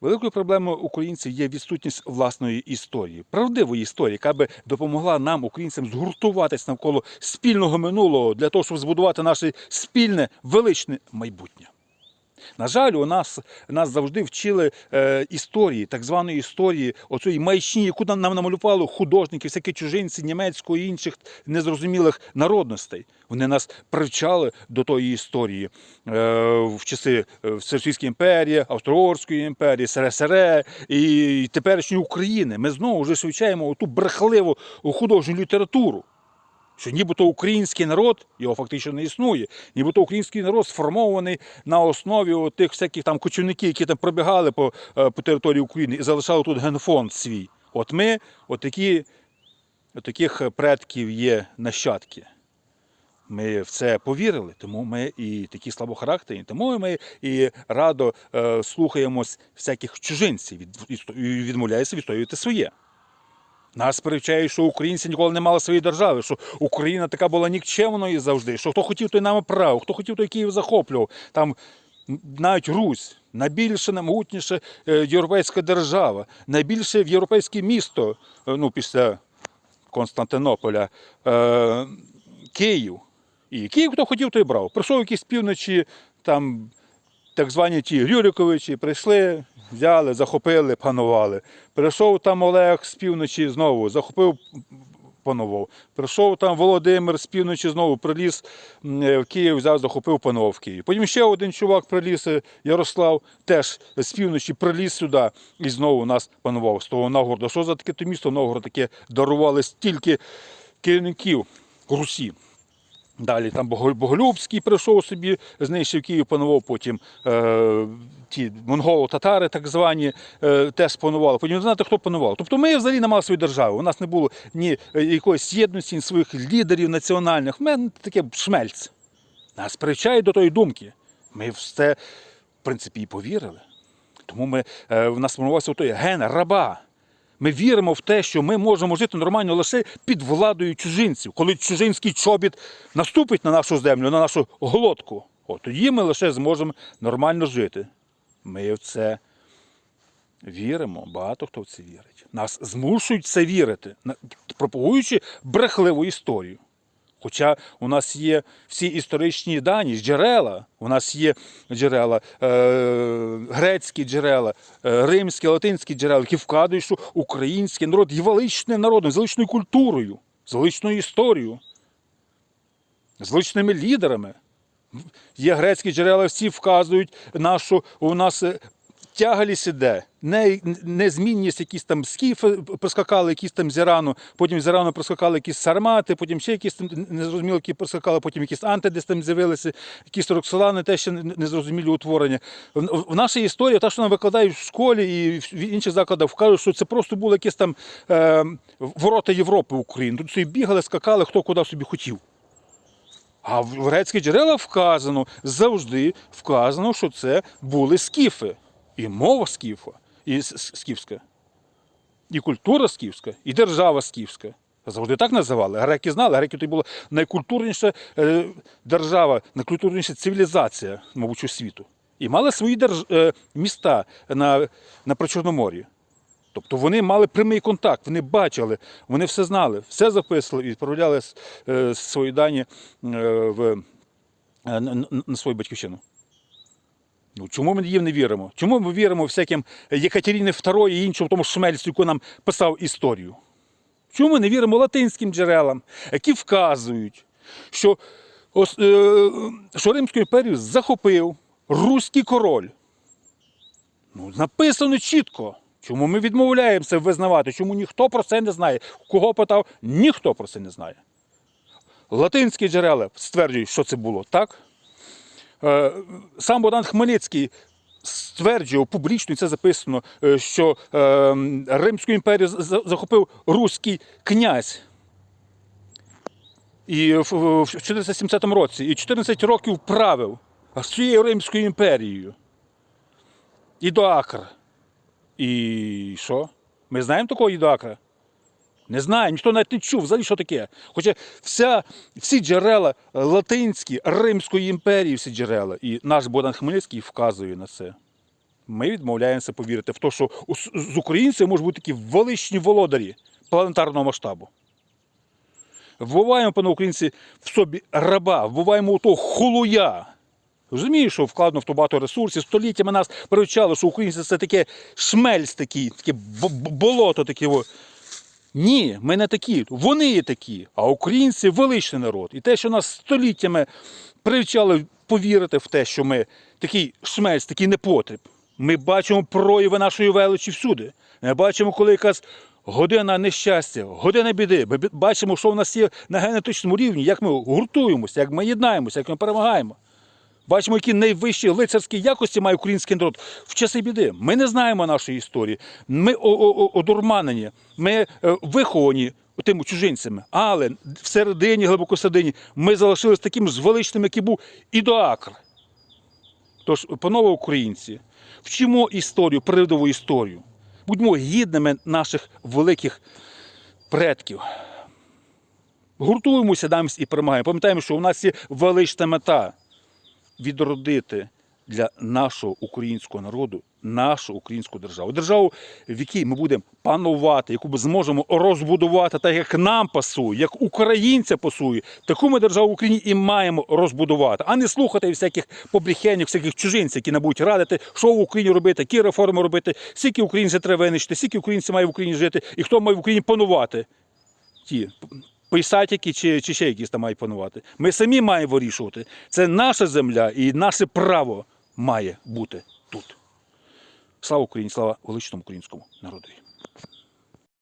Великою проблемою українців є відсутність власної історії, правдивої історії, яка би допомогла нам, українцям, згуртуватись навколо спільного минулого для того, щоб збудувати наше спільне величне майбутнє. На жаль, у нас нас завжди вчили е, історії, так званої історії, оцієї маячні, яку нам, нам намалювали художники, всякі чужинці німецького і інших незрозумілих народностей. Вони нас привчали до тої історії е, в часи е, Російської імперії, Австро-Угорської імперії, СРСР і теперішньої України. Ми знову вже вивчаємо ту брехливу художню літературу що нібито український народ, його фактично не існує, нібито український народ сформований на основі тих всяких там кочівників, які там пробігали по, е, по території України і залишали тут генофонд свій. От ми, от такі, от таких предків є нащадки. Ми в це повірили, тому ми і такі слабохарактерні, тому ми і радо е, слухаємось всяких чужинців, від, відмовляємося відстоювати своє. Нас привчають, що українці ніколи не мали своєї держави, що Україна така була нікчемною завжди, що хто хотів, той нами прав, хто хотів, той Київ захоплював. Там навіть Русь, найбільше, наймогутніша е, європейська держава, найбільше європейське місто, е, ну, після Константинополя, е, Київ. І Київ, хто хотів, той брав. Прийшов якісь півночі, там так звані ті Рюриковичі прийшли, взяли, захопили, панували. Прийшов там Олег з півночі знову, захопив, панував. Прийшов там Володимир з півночі знову приліз е, в Київ, взяв, захопив, панував в Києві. Потім ще один чувак приліз, е, Ярослав, теж з півночі приліз сюди і знову нас панував з того Новгорода. Що за таке то місто Новгород таке дарували стільки керівників Русі. Далі там Бого- Боголюбський прийшов собі, знищив Київ, панував, потім е, ті монголо-татари, так звані, е, теж панували. Потім не знаєте, хто панував. Тобто ми взагалі не мали своєї держави. У нас не було ні е, якоїсь єдності, ні своїх лідерів національних. У мене таке шмельц. Нас привчають до тої думки. Ми в це, в принципі, і повірили. Тому ми, е, в нас формувався той ген раба. Ми віримо в те, що ми можемо жити нормально лише під владою чужинців. Коли чужинський чобіт наступить на нашу землю, на нашу глотку, от тоді ми лише зможемо нормально жити. Ми в це віримо, багато хто в це вірить. Нас змушують це вірити, пропагуючи брехливу історію. Хоча у нас є всі історичні дані, джерела, у нас є джерела, е, грецькі джерела, е, римські, латинські джерела, які вказують, що український народ є величним народом, з величною культурою, з величною історією, з величними лідерами. Є грецькі джерела, всі вказують, на що у нас тягалість іде, не, незмінність, якісь там скіфи прискакали, якісь там з Ірану, потім з Ірану прискакали якісь сармати, потім ще якісь там незрозумілі, які прискакали, потім якісь анти десь там з'явилися, якісь роксолани, теж ще незрозумілі утворення. В, в- нашій історії, те, що нам викладають в школі і в інших закладах, вказують, що це просто були якісь там е, ворота Європи України. Тут собі бігали, скакали, хто куди собі хотів. А в грецьких джерелах вказано, завжди вказано, що це були скіфи. І мова скіфа, і скіфська, і культура скіфська, і держава скіфська. Завжди так називали. Греки знали, греки то була найкультурніша е, держава, найкультурніша цивілізація, мабуть, у світу. І мали свої держ... е, міста на, на Причорномор'ї. Тобто вони мали прямий контакт, вони бачили, вони все знали, все записували і відправляли е, свої дані в, на свою батьківщину. Ну, чому ми їм не віримо? Чому ми віримо всяким Єкатеріни II і іншому тому шмельцю, який нам писав історію? Чому ми не віримо латинським джерелам, які вказують, що, е, що Римську імперію захопив руський король? Ну, написано чітко. Чому ми відмовляємося визнавати? Чому ніхто про це не знає? Кого питав? Ніхто про це не знає. Латинські джерела стверджують, що це було так. Е, Сам Богдан Хмельницький стверджував публічно, і це записано, е, що е, Римську імперію захопив руський князь. І в в 470 році, і 14 років правив цією Римською імперією. І до Акр. І що? Ми знаємо такого Ідоакра? Не знаю, ніхто навіть не чув взагалі, що таке. Хоча вся, всі джерела латинські, Римської імперії, всі джерела. І наш Богдан Хмельницький вказує на це. Ми відмовляємося повірити в те, що з українців можуть бути такі величні володарі планетарного масштабу. Вбиваємо, пане українці, в собі раба, вбиваємо у того холуя. Розумієш, що вкладено в то багато ресурсів. Століттями нас привчали, що українці це таке шмельц такий, таке болото таке. Ні, ми не такі. Вони є такі. А українці величний народ. І те, що нас століттями привчали повірити в те, що ми такий шмельц, такий непотріб. Ми бачимо прояви нашої величі всюди. Ми бачимо, коли якась година нещастя, година біди. Ми бачимо, що в нас є на генетичному рівні, як ми гуртуємося, як ми єднаємося, як ми перемагаємо. Бачимо, які найвищі лицарські якості має український народ в часи біди. Ми не знаємо нашої історії. Ми одурманені, ми е, виховані тими чужинцями. Але всередині, глибоко всередині, ми залишились таким ж величним, як і був Ідоакр. Тож, панове українці, вчимо історію, передову історію. Будьмо гідними наших великих предків. Гуртуємося дамсь і перемагаємо. Пам'ятаємо, що у нас є велична мета відродити для нашого українського народу нашу українську державу. Державу, в якій ми будемо панувати, яку ми зможемо розбудувати так, як нам пасує, як українця пасує. Таку ми державу в Україні і маємо розбудувати, а не слухати всяких побрехенів, всяких чужинців, які нам радити, що в Україні робити, які реформи робити, скільки українців треба винищити, скільки українців має в Україні жити, і хто має в Україні панувати. Ті писатики чи, чи ще якісь там мають панувати. Ми самі маємо вирішувати. Це наша земля і наше право має бути тут. Слава Україні, слава величному українському народу.